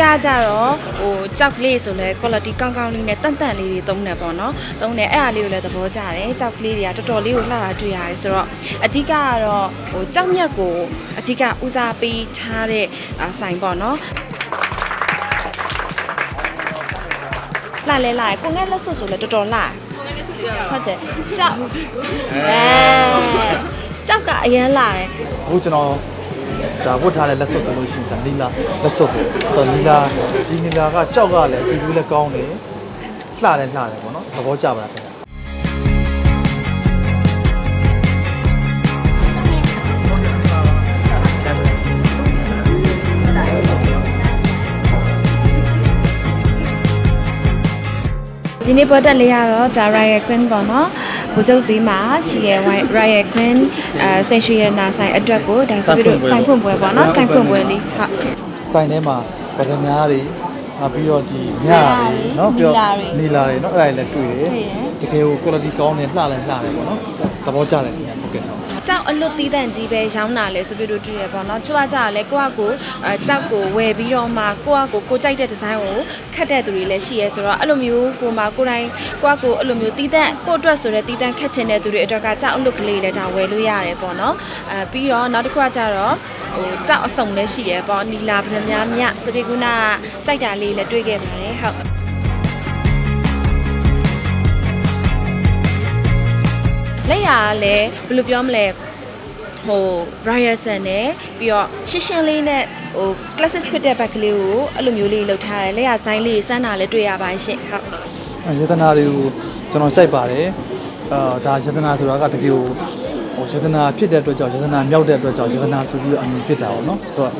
ကကြတော့ဟိုကြောက်ကလေးဆိုလဲ quality ကောင်းကောင်းလေးနဲ့တန်တန်လေးတွေသုံးတယ်ပေါ့နော်သုံးတယ်အဲ့အားလေးကိုလည်းသဘောကျတယ်ကြောက်ကလေးတွေကတော်တော်လေးကိုလှတာတွေ့ရတယ်ဆိုတော့အဓိကကတော့ဟိုကြောက်မြတ်ကိုအဓိကဦးစားပေးထားတဲ့အာဆိုင်ပေါ့နော်လာလဲလာကိုငဲလက်စွပ်ဆိုလဲတော်တော်လာဟုတ်တယ်ကြောက်အဲကြောက်ကအရင်လာတယ်အခုကျွန်တော် ဒါဝတ်ထားတဲ့လက်စွပ်ဆိုလို့ရှိရင်ဒါနီလာလက်စွပ်ပေါ့ဆိုတော့နီလာဒီနီလာကကြောက်ကလည်းအကြည့်ဘူးလည်းကောင်းတယ်လှတယ်လှတယ်ပေါ့နော်သဘောကျပါလားခင်ဗျာဒီနေ့ပေါ်တက်လေးရတော့ဒါ Riot Queen ပေါ့နော် ဘုကျုပ်ဈေးမှာရှိတဲ့ Riot Queen အဲဆင်ရှိရနာဆိုင်အတွက်ကိုဒါဆိုပြီးတော့ဆိုင်ဖွင့်ပွဲပေါ့နော်ဆိုင်ဖွင့်ပွဲလေးဟုတ်ဆိုင်ထဲမှာဗဒမားတွေနောက်ပြီးတော့ဒီညတွေနော်ပြီးတော့နီလာတွေနော်အဲ့ဒါတွေလည်းတွေ့တယ်တကယ်ကို quality ကောင်းတယ်လှလည်းလှတယ်ပေါ့နော်သဘောကျတယ်ခင်ဗျာဟုတ် ကဲ့ဟုတ်ကြောက်အလွတ်သီးတန့်ကြီးပဲရောင်းတာလဲဆိုပြီးတော့တွေ့ရပေါ့နော်ချွာကြလဲကိုယ့်အကိုအဲကြောက်ကိုဝယ်ပြီးတော့မှကိုယ့်အကိုကိုကြိုက်တဲ့ဒီဇိုင်းကိုခတ်တဲ့သူတွေလည်းရှိရဲဆိုတော့အဲ့လိုမျိုးကိုမှကိုယ်တိုင်ကိုယ့်အကိုအဲ့လိုမျိုးသီးတန့်ကိုယ့်အတွက်ဆိုတဲ့သီးတန့်ခတ်ချင်တဲ့သူတွေအတွက်ကကြောက်အလွတ်ကလေးလည်းဒါဝယ်လို့ရတယ်ပေါ့နော်အဲပြီးတော့နောက်တစ်ခုကကြတော့ဟိုကြောက်အစုံလည်းရှိရဲပေါ့နီလာဗရမများမြဆိုပြီးခုနကကြိုက်တာလေးလည်းတွေ့ခဲ့ပါတယ်ဟုတ် လက်ရကလည်းဘယ်လိုပြောမလဲဟို Ryerson နဲ့ပြီးတော့ရှင်းရှင်းလေးနဲ့ဟို classic ဖြစ်တဲ့ဘက်ကလေးကိုအဲ့လိုမျိုးလေးလှုပ်ထားတယ်လက်ရဆိုင်လေးစမ်းတာလည်းတွေ့ရပါရှင့်ဟုတ်အဲယတနာတွေကိုကျွန်တော်ကြိုက်ပါတယ်အာဒါယတနာဆိုတာကတကယ်ကိုဟိုယတနာဖြစ်တဲ့အတွက်ကြောင့်ယတနာမြောက်တဲ့အတွက်ကြောင့်ယတနာဆိုပြီးတော့အမြင်ဖြစ်တာပေါ့နော်ဆိုတော့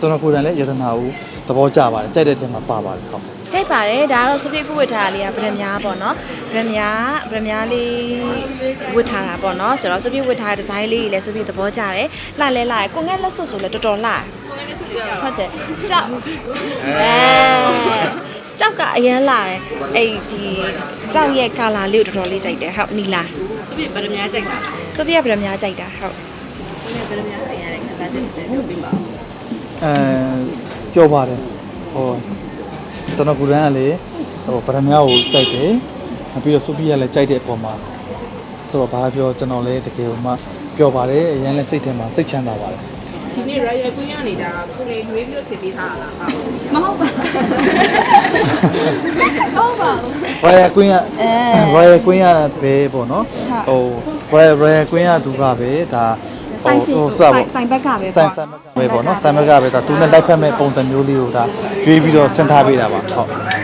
ကျွန်တော်ကိုယ်တိုင်လည်းယတနာကိုသဘောကျပါတယ်ကြိုက်တဲ့ထဲမှာပါပါတယ်ဟုတ် ကြိုက်ပါတယ်ဒါကတော့ဆိုဖီကုဝတ်ထားတာလေးကဗရမများပေါ့နော်ဗရမများဗရမများလေးဝတ်ထားတာပေါ့နော်ဆိုတော့ဆိုဖီဝတ်ထားတဲ့ဒီဇိုင်းလေးကြီးလည်းဆိုဖီသဘောကျတယ်လှလဲလှကိုငှက်လက်စွပ်ဆိုလည်းတော်တော်လှဟုတ်တယ်ကြောက်အဲကြောက်ကအရန်လာတယ်အဲ့ဒီကြောက်ရဲ့ကာလာလေးကိုတော်တော်လေးကြိုက်တယ်ဟုတ်နီလာဆိုဖီဗရမများကြိုက်တာဆိုဖီကဗရမများကြိုက်တာဟုတ်ဗရမများကြိုက်ရတဲ့ခါစားချက်တွေပြောပြပါဦးအဲကြောက်ပါတယ်ဟော ကျွန်တော်ကိုယ်တိုင်ကလေဟိုဗရမ ्या ကိုကြိုက်တယ်နောက်ပြီးတော့ဆိုဖီယာလည်းကြိုက်တဲ့အပေါ်မှာဆိုတော့ဘာပြောကျွန်တော်လည်းတကယ်ဟိုမှပြောပါတယ်အရင်လည်းစိတ်ထဲမှာစိတ်ချမ်းသာပါတယ်ဒီနေ့ Royal Queen ကနေဒါကိုလေရွေးပြီးတော့ဆင်ပေးထားတာလားဟုတ်မဟုတ်ပါ Royal Queen က Royal Queen ကပဲပေါ့နော်ဟို Royal Royal Queen ကသူကပဲဒါဟို ဆိုင်ရှင်ဟိုစဆိုင်ပေါ့ဆိုင်ဘက်ကပဲဆိုင်ပေါ့ဆိုင်မကပဲပေါ့နော်ဆိုင်မကပဲဒါသူနဲ့လိုက်ဖက်မဲ့ပုံစံမျိုးလေးကိုဒါရွေးပြီးတော့ဆင်ထားပေးတာပါဟုတ်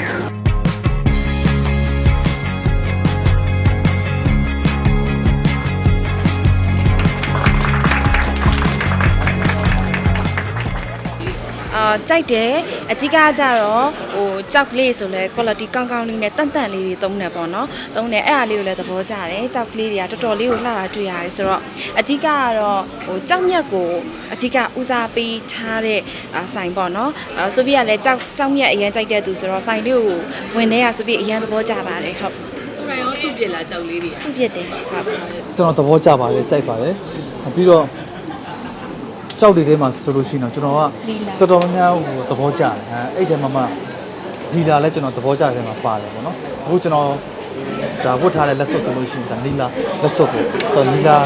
အာကြိုက်တယ်အကြီးကကြတော့ဟိုကြောက်ကလေးဆိုလဲ quality ကောင်းကောင်းလေးနဲ့တန်တန်လေးတွေသုံးတယ်ပေါ့နော်သုံးတယ်အဲ့အားလေးကိုလည်းသဘောကျတယ်ကြောက်ကလေးတွေကတော်တော်လေးကိုလှတာတွေ့ရတယ်ဆိုတော့အကြီးကကတော့ဟိုကြောက်မြတ်ကိုအကြီးကဦးစားပေးထားတဲ့အာဆိုင်ပေါ့နော်အဲဆိုပြီးကလည်းကြောက်ကြောက်မြတ်အရင်ကြိုက်တဲ့သူဆိုတော့ဆိုင်လေးကိုဝင်နေရဆိုပြီးအရင်သဘောကျပါတယ်ဟုတ်ကိုယ်ရောစုပြလာကြောက်လေးတွေစုပြစ်တယ်ဟုတ်ကျွန်တော်သဘောကျပါတယ်ကြိုက်ပါတယ်ပြီးတော့ ကြောက်တွေထဲမှာဆိုလို့ရှိရင်တော့ကျွန်တော်ကတော်တော်များများဟိုသဘောကျတယ်အဲအဲ့ထဲမှာမှဒီလာလဲကျွန်တော်သဘောကျတဲ့ထဲမှာပါတယ်ပေါ့နော်အခုကျွန်တော်ဒါဝတ်ထားတဲ့လက်စွပ်ဆိုလို့ရှိရင်ဒါနီလာလက်စွပ်ပေါ့ဆိုတော့နီလာ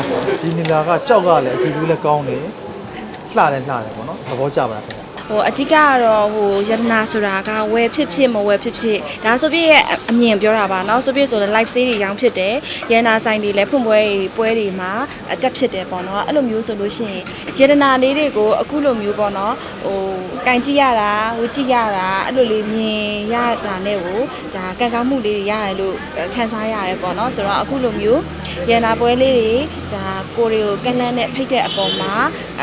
ဒီနီလာကကြောက်ကလည်းအကြည့်ဘူးလည်းကောင်းတယ်လှတယ်လှတယ်ပေါ့နော်သဘောကျပါလားခင်ဗျာ ဟိုအဓိကကတော့ဟိုယတနာဆိုတာကဝယ်ဖြစ်ဖြစ်မဝယ်ဖြစ်ဖြစ်ဒါဆိုပြည့်ရဲ့အမြင်ပြောတာပါเนาะဆိုပြည့်ဆိုလည်း live sale တွေရောင်းဖြစ်တယ်ယန္နာဆိုင်တွေလည်းဖွင့်ပွဲပွဲတွေမှာအတက်ဖြစ်တယ်ပေါ့เนาะအဲ့လိုမျိုးဆိုလို့ရှိရင်ယတနာလေးတွေကိုအခုလိုမျိုးပေါ့เนาะဟိုကင်ကြည့်ရတာဝကြည့်ရတာအဲ့လိုလေးမြင်ရတာနဲ့ကိုဒါကံကောင်းမှုလေးတွေရတယ်လို့ခံစားရတယ်ပေါ့เนาะဆိုတော့အခုလိုမျိုးယန္နာပွဲလေးတွေဒါကိုရီကိုကန့်လန့်နဲ့ဖိတ်တဲ့အပေါ်မှာ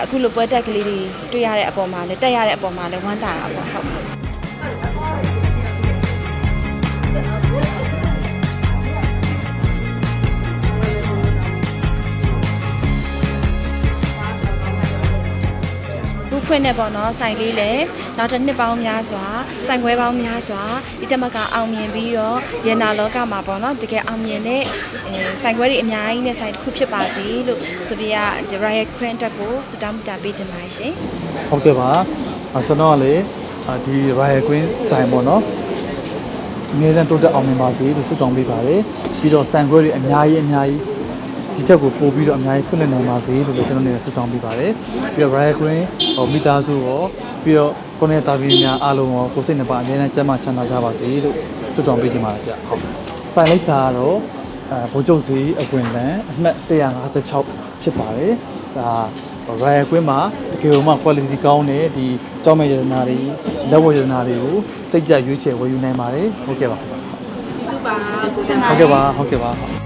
အခုလိုပွဲတက်ကလေးတွေတွေ့ရတဲ့အပေါ်မှာလည်းတက်ရတဲ့ အပေါ်မှာလည်းဝမ်းသာတာပေါ့ဟုတ်ခုဖွင့်နေပေါ့နော်ဆိုင်လေးလည်းနောက်တစ်နှစ်ပေါင်းများစွာဆိုင်ခွဲပေါင်းများစွာဒီချက်မကအောင်မြင်ပြီးတော့ရန်နာလောကမှာပေါ့နော်တကယ်အောင်မြင်တဲ့အဲဆိုင်ခွဲတွေအများကြီးနဲ့ဆိုင်တစ်ခုဖြစ်ပါစေလို့ဆိုပြီးရဒီ Riot Queen အတွက်ကိုစတောင်းမတာပေးချင်ပါတယ်ရှင်ဟုတ်ကဲ့ပါအဲ ကျွန်တော်ကလေအာဒီ Royal Queen ဆိုင်ပေါ့နော်အငယ်တန်းတိုးတက်အောင်မြင်ပါစေလို့ဆုတောင်းပေးပါတယ်ပြီးတော့ဆိုင်ခွဲတွေအများကြီးအများကြီးဒီချက်ကိုပို့ပြီးတော့အများကြီးဖွင့်လှစ်နိုင်ပါစေလို့လည်းကျွန်တော်နေဆုတောင်းပေးပါတယ်ပြီးတော့ Royal Queen ဟိုမိသားစုရောပြီးတော့ကိုယ့်နဲ့တာဗီများအားလုံးရောကိုယ်စိတ်နှစ်ပါအများနဲ့ကျန်းမာချမ်းသာကြပါစေလို့ဆုတောင်းပေးချင်ပါတယ်ဗျဟုတ်ဆိုင်လိုက်စာကတော့အဲဘိုးကျုပ်စီအပွင့်လန်အမှတ်156ဖြစ်ပါတယ်ဒါ Royal Queen မှာတကယ်လို့မှ quality ကောင်းတဲ့ဒီကြောင်းမဲ့ရတနာတွေလက်ဝတ်ရတနာတွေကိုစိတ်ကြရွေးချယ်ဝယ်ယူနိုင်ပါတယ်ဟုတ်ကဲ့ပါကျေးဇူးပါဆုတင်ပါဟုတ်ကဲ့ပါဟုတ်ကဲ့ပါ